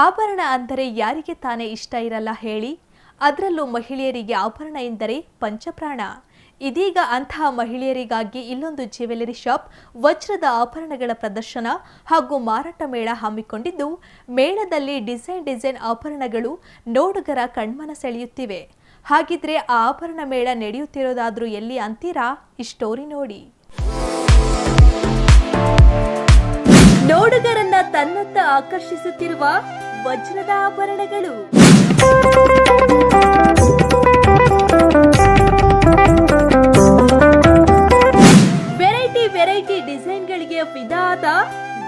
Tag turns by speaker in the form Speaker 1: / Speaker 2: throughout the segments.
Speaker 1: ಆಭರಣ ಅಂದರೆ ಯಾರಿಗೆ ತಾನೇ ಇಷ್ಟ ಇರಲ್ಲ ಹೇಳಿ? ಅದರಲ್ಲೂ ಮಹಿಳೆಯರಿಗೆ ಆಭರಣ ಎಂದರೆ ಪಂಚಪ್ರಾಣ. ಇದೀಗ ಅಂತಹ ಮಹಿಳೆಯರಿಗಾಗಿ ಇಲ್ಲೊಂದು ಜ್ಯುವೆಲರಿ ಶಾಪ್, ವಜ್ರದ ಆಭರಣಗಳ ಪ್ರದರ್ಶನ ಹಾಗೂ ಮಾರಾಟ ಮೇಳ ಹಮ್ಮಿಕೊಂಡಿದ್ದು, ಮೇಳದಲ್ಲಿ ಡಿಸೈನ್ ಡಿಸೈನ್ ಆಭರಣಗಳು ನೋಡುಗರ ಕಣ್ಮನ ಸೆಳೆಯುತ್ತಿವೆ ಹಾಗಿದ್ರೆ ಆ ಆಭರಣ ಮೇಳ ನಡೆಯುತ್ತಿರೋದಾದ್ರೂ ಎಲ್ಲಿ ಅಂತೀರಾ? ಈ ಸ್ಟೋರಿ ನೋಡಿ. ನೋಡುಗರನ್ನ ತನ್ನತ್ತ ಆಕರ್ಷಿಸುತ್ತಿರುವ ವಜ್ರದ ಆಭರಣಗಳು. ವೆರೈಟಿ ವೆರೈಟಿ ಡಿಸೈನ್ಗಳಿಗೆ ಆದ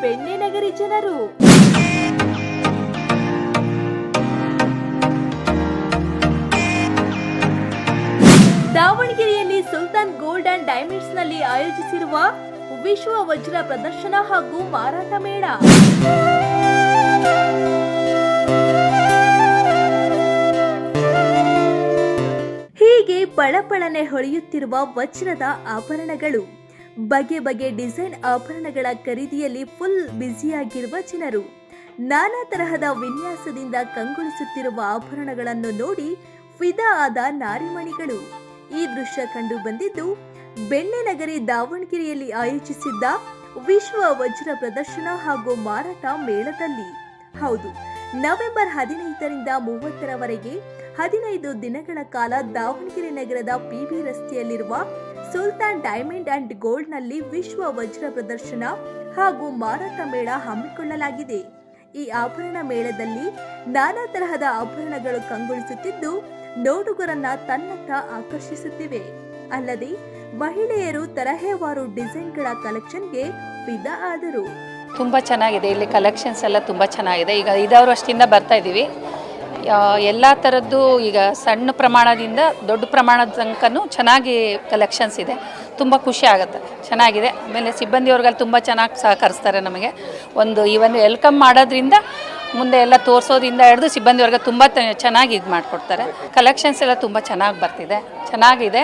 Speaker 1: ಬೆಣ್ಣೆ ನಗರಿ ಜನರು. ದಾವಣಗೆರೆಯಲ್ಲಿ ಸುಲ್ತಾನ್ ಗೋಲ್ಡ್ ಅಂಡ್ ಡೈಮಂಡ್ಸ್ನಲ್ಲಿ ಆಯೋಜಿಸಿರುವ ವಿಶ್ವ ವಜ್ರ ಪ್ರದರ್ಶನ ಹಾಗೂ ಮಾರಾಟ ಮೇಳ. ಹೀಗೆ ಪಳಪಳನೆ ಹೊಳೆಯುತ್ತಿರುವ ವಜ್ರದ ಆಭರಣಗಳು. ಬಗೆ ಬಗೆ ಡಿಸೈನ್ ಆಭರಣಗಳ ಖರೀದಿಯಲ್ಲಿ ಫುಲ್ ಬ್ಯುಸಿಯಾಗಿರುವ ಜನರು ನಾನಾ ತರಹದ ವಿನ್ಯಾಸದಿಂದ ಕಂಗೊಳಿಸುತ್ತಿರುವ ಆಭರಣಗಳನ್ನು ನೋಡಿ ಫಿದಾ ಆದ ನಾರಿಮಣಿಗಳು. ಈ ದೃಶ್ಯ ಕಂಡು ಬಂದಿದ್ದು, ಬೆಣ್ಣೆ ನಗರಿ ದಾವಣಗೆರೆಯಲ್ಲಿ ಆಯೋಜಿಸಿದ್ದ ವಿಶ್ವ ವಜ್ರ ಪ್ರದರ್ಶನ ಹಾಗೂ ಮಾರಾಟ ಮೇಳದಲ್ಲಿ. ಹೌದು ನವೆಂಬರ್ ಹದಿನೈದರಿಂದ ಮೂವತ್ತರವರೆಗೆ ಹದಿನೈದು ದಿನಗಳ ಕಾಲ ದಾವಣಗೆರೆ ನಗರದ ಪಿಬಿ ರಸ್ತೆಯಲ್ಲಿರುವ ಸುಲ್ತಾನ್ ಡೈಮಂಡ್ ಅಂಡ್ ಗೋಲ್ಡ್ನಲ್ಲಿ ವಿಶ್ವ ವಜ್ರ ಪ್ರದರ್ಶನ ಹಾಗೂ ಮಾರಾಟ ಮೇಳ ಹಮ್ಮಿಕೊಳ್ಳಲಾಗಿದೆ. ಈ ಆಭರಣ ಮೇಳದಲ್ಲಿ ನಾನಾ ತರಹದ ಆಭರಣಗಳು ಕಂಗೊಳಿಸುತ್ತಿದ್ದು, ನೋಡುಗರನ್ನ ತನ್ನತ್ತ ಆಕರ್ಷಿಸುತ್ತಿವೆ. ಅಲ್ಲದೆ ಮಹಿಳೆಯರು ತರಹೇವಾರು ಡಿಸೈನ್ಗಳ ಕಲೆಕ್ಷನ್ಗೆ ಫಿದಾ ಆದರು.
Speaker 2: ತುಂಬ ಚೆನ್ನಾಗಿದೆ. ಇಲ್ಲಿ ಕಲೆಕ್ಷನ್ಸ್ ಎಲ್ಲ ತುಂಬ ಚೆನ್ನಾಗಿದೆ. ಈಗ ಐದಾರು ವರ್ಷದಿಂದ ಬರ್ತಾ ಇದ್ದೀವಿ ಎಲ್ಲ ಥರದ್ದು ಈಗ ಸಣ್ಣ ಪ್ರಮಾಣದಿಂದ ದೊಡ್ಡ ಪ್ರಮಾಣದ ತನಕನೂ ಚೆನ್ನಾಗಿ ಕಲೆಕ್ಷನ್ಸ್ ಇದೆ. ತುಂಬ ಖುಷಿ ಆಗುತ್ತೆ. ಚೆನ್ನಾಗಿದೆ. ಆಮೇಲೆ ಸಿಬ್ಬಂದಿಯವ್ರಿಗೆಲ್ಲ ತುಂಬ ಚೆನ್ನಾಗಿ ಸಹಕರಿಸ್ತಾರೆ ನಮಗೆ. ಒಂದು ಈ ಒಂದು ವೆಲ್ಕಮ್ ಮಾಡೋದ್ರಿಂದ ಮುಂದೆ ಎಲ್ಲ ತೋರಿಸೋದ್ರಿಂದ ಹಿಡಿದು ಸಿಬ್ಬಂದಿಯವ್ರಿಗೆ ತುಂಬ ಚೆನ್ನಾಗಿ ಇದು ಮಾಡಿಕೊಡ್ತಾರೆ. ಕಲೆಕ್ಷನ್ಸ್ ಎಲ್ಲ ತುಂಬ ಚೆನ್ನಾಗಿ ಬರ್ತಿದೆ. ಚೆನ್ನಾಗಿದೆ.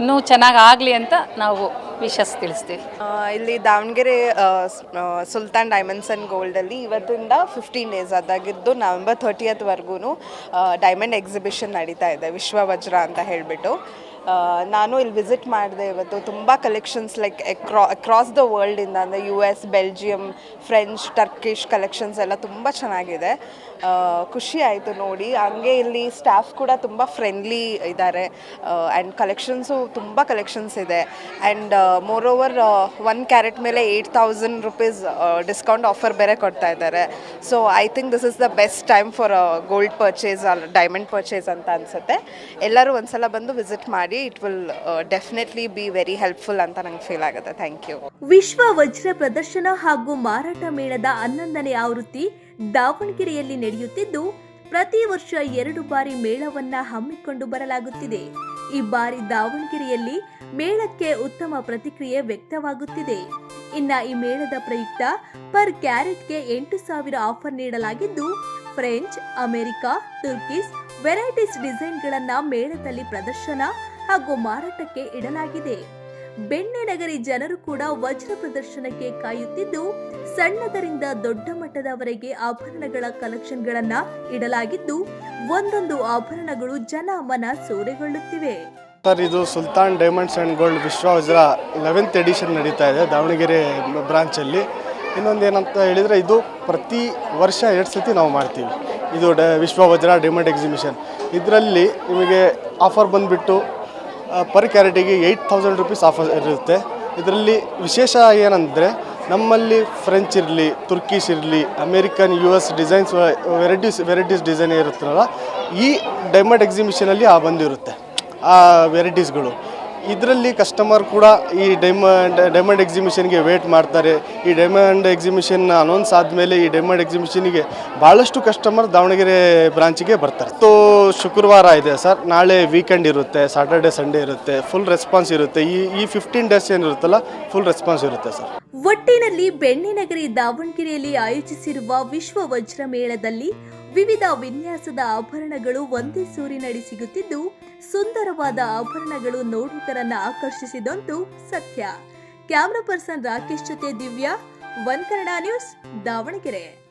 Speaker 2: ಇನ್ನೂ ಚೆನ್ನಾಗಿ ಆಗಲಿ ಅಂತ ನಾವು ವಿಶಸ್ ತಿಳಿಸ್ತೀವಿ.
Speaker 3: ಇಲ್ಲಿ ದಾವಣಗೆರೆ ಸುಲ್ತಾನ್ ಡೈಮಂಡ್ಸ್ ಆ್ಯಂಡ್ ಗೋಲ್ಡಲ್ಲಿ ಇವತ್ತಿಂದ ಫಿಫ್ಟೀನ್ ಡೇಸ್ ಅದಾಗಿದ್ದು ನವೆಂಬರ್ ಥರ್ಟಿಯತ್ವರೆಗೂ ಡೈಮಂಡ್ ಎಕ್ಸಿಬಿಷನ್ ನಡೀತಾ ಇದೆ, ವಿಶ್ವ ವಜ್ರ ಅಂತ ಹೇಳಿಬಿಟ್ಟು. ನಾನು ಇಲ್ಲಿ ವಿಸಿಟ್ ಮಾಡಿದೆ ಇವತ್ತು. ತುಂಬ ಕಲೆಕ್ಷನ್ಸ್ ಲೈಕ್ ಅಕ್ರಾ ಅಕ್ರಾಸ್ ದ ವರ್ಲ್ಡಿಂದ ಅಂದರೆ U S Belgium French Turkish collections ಎಲ್ಲ ತುಂಬ ಚೆನ್ನಾಗಿದೆ. ಖುಷಿ ಆಯಿತು ನೋಡಿ. ಹಂಗೆ ಇಲ್ಲಿ ಸ್ಟಾಫ್ ಕೂಡ ತುಂಬ ಫ್ರೆಂಡ್ಲಿ ಇದ್ದಾರೆ ಆ್ಯಂಡ್ ಕಲೆಕ್ಷನ್ಸು ತುಂಬ ಕಲೆಕ್ಷನ್ಸ್ ಇದೆ. And more over one carat ಮೇಲೆ eight thousand rupees discount offer ಬೇರೆ ಕೊಡ್ತಾ ಇದ್ದಾರೆ. So I think this is the best time for gold purchase or diamond purchase ಅಂತ ಅನಿಸುತ್ತೆ. ಎಲ್ಲರೂ ಒಂದ್ಸಲ ಬಂದು ವಿಸಿಟ್ ಮಾಡಿ. It will definitely be very helpful ಅಂತ ನಂಗೆ ಫೀಲ್ ಆಗುತ್ತೆ. ಥ್ಯಾಂಕ್ ಯು
Speaker 1: ವಿಶ್ವ ವಜ್ರ ಪ್ರದರ್ಶನ ಹಾಗೂ ಮಾರಾಟ ಮೇಳದ ಹನ್ನೊಂದನೇ ಆವೃತ್ತಿ ದಾವಣಗೆರೆಯಲ್ಲಿ ನಡೆಯುತ್ತಿದ್ದು, ಪ್ರತಿ ವರ್ಷ ಎರಡು ಬಾರಿ ಮೇಳವನ್ನ ಹಮ್ಮಿಕೊಂಡು ಬರಲಾಗುತ್ತಿದೆ. ಈ ಬಾರಿ ದಾವಣಗೆರೆಯಲ್ಲಿ ಮೇಳಕ್ಕೆ ಉತ್ತಮ ಪ್ರತಿಕ್ರಿಯೆ ವ್ಯಕ್ತವಾಗುತ್ತಿದೆ. ಇನ್ನ ಈ ಮೇಳದ ಪ್ರಯುಕ್ತ ಪರ್ ಕ್ಯಾರೆಟ್ಗೆ ಎಂಟು ಸಾವಿರ ಆಫರ್ ನೀಡಲಾಗಿದ್ದು, ಫ್ರೆಂಚ್, ಅಮೆರಿಕ, ತುರ್ಕಿಸ್, ವೆರೈಟೀಸ್ ಡಿಸೈನ್ಗಳನ್ನ ಮೇಳದಲ್ಲಿ ಪ್ರದರ್ಶನ ಹಾಗೂ ಮಾರಾಟಕ್ಕೆ ಇಡಲಾಗಿದೆ. ಬೆಣ್ಣೆ ನಗರಿ ಜನರು ಕೂಡ ವಜ್ರ ಪ್ರದರ್ಶನಕ್ಕೆ ಕಾಯುತ್ತಿದ್ದು, ಸಣ್ಣದರಿಂದ ದೊಡ್ಡ ಮಟ್ಟದವರೆಗೆ ಆಭರಣಗಳ ಕಲೆಕ್ಷನ್ಗಳನ್ನ ಇಡಲಾಗಿದ್ದು, ಒಂದೊಂದು ಆಭರಣಗಳು ಜನ ಮನ ಸೂರೆಗೊಳ್ಳುತ್ತಿವೆ.
Speaker 4: ಸರ್, ಇದು ಸುಲ್ತಾನ್ ಡೈಮಂಡ್ಸ್ ಅಂಡ್ ಗೋಲ್ಡ್ ವಿಶ್ವ ವಜ್ರ ಲೆವೆಂತ್ ಎಡಿಷನ್ ನಡೀತಾ ಇದೆ, ದಾವಣಗೆರೆ ಬ್ರಾಂಚಲ್ಲಿ. ಇನ್ನೊಂದು ಏನಂತ ಹೇಳಿದರೆ, ಇದು ಪ್ರತಿ ವರ್ಷ ಎರಡು ಸತಿ ನಾವು ಮಾಡ್ತೀವಿ. ಇದು ಡ ವಿಶ್ವ ವಜ್ರ ಡೈಮಂಡ್ ಎಕ್ಸಿಬಿಷನ್. ಇದರಲ್ಲಿ ನಿಮಗೆ ಆಫರ್ ಬಂದುಬಿಟ್ಟು ಪರ್ ಕ್ಯಾರೆಟಿಗೆ ಏಯ್ಟ್ ತೌಸಂಡ್ ರುಪೀಸ್ ಆಫರ್ ಇರುತ್ತೆ. ಇದರಲ್ಲಿ ವಿಶೇಷ ಏನಂದರೆ, ನಮ್ಮಲ್ಲಿ ಫ್ರೆಂಚ್ ಇರಲಿ ತುರ್ಕಿಶ್ ಇರಲಿ American U S designs varieties varieties design ಇರುತ್ತಲ್ಲ, ಈ ಡೈಮಂಡ್ ಎಕ್ಸಿಬಿಷನಲ್ಲಿ ಆ ಬಂದಿರುತ್ತೆ. ಆ ವೆರೈಟೀಸ್ಗಳು ಇದರಲ್ಲಿ ಕಸ್ಟಮರ್ ಕೂಡ ಈ ಡೈಮಂಡ್ ಡೈಮಂಡ್ ಎಕ್ಸಿಬಿಷನ್ಗೆ ವೇಟ್ ಮಾಡ್ತಾರೆ. ಈ ಡೈಮಂಡ್ ಎಕ್ಸಿಬಿಷನ್ ಅನೌನ್ಸ್ ಆದಮೇಲೆ ಈ ಡೈಮಂಡ್ ಎಕ್ಸಿಬಿಷನ್ಗೆ ಭಾಳಷ್ಟು ಕಸ್ಟಮರ್ ದಾವಣಗೆರೆ ಬ್ರಾಂಚಿಗೆ ಬರ್ತಾರೆ. ಸೊ ಶುಕ್ರವಾರ ಇದೆ ಸರ್. ನಾಳೆ ವೀಕೆಂಡ್ ಇರುತ್ತೆ ಸಾಟರ್ಡೆ ಸಂಡೇ ಇರುತ್ತೆ ಫುಲ್ ರೆಸ್ಪಾನ್ಸ್ ಇರುತ್ತೆ. ಈ ಈ ಫಿಫ್ಟೀನ್ ಡೇಸ್ ಏನಿರುತ್ತಲ್ಲ ಫುಲ್ ರೆಸ್ಪಾನ್ಸ್ ಇರುತ್ತೆ ಸರ್.
Speaker 1: ಒಟ್ಟಿನಲ್ಲಿ ಬೆಣ್ಣೆ ನಗರಿ ದಾವಣಗೆರೆಯಲ್ಲಿ ಆಯೋಜಿಸಿರುವ ವಿಶ್ವ ವಜ್ರ ಮೇಳದಲ್ಲಿ ವಿವಿಧ ವಿನ್ಯಾಸದ ಆಭರಣಗಳು ಒಂದೇ ಸೂರಿನಡಿ ಸಿಗುತ್ತಿದ್ದು ಸುಂದರವಾದ ಆಭರಣಗಳು ನೋಡುಗರನ್ನ ಆಕರ್ಷಿಸಿದಂತೂ ಸತ್ಯ. ಕ್ಯಾಮ್ರಾ ಪರ್ಸನ್ ರಾಕೇಶ್ ಜೊತೆ ದಿವ್ಯಾ ಒನ್ ಕನ್ನಡ ನ್ಯೂಸ್ ದಾವಣಗೆರೆ.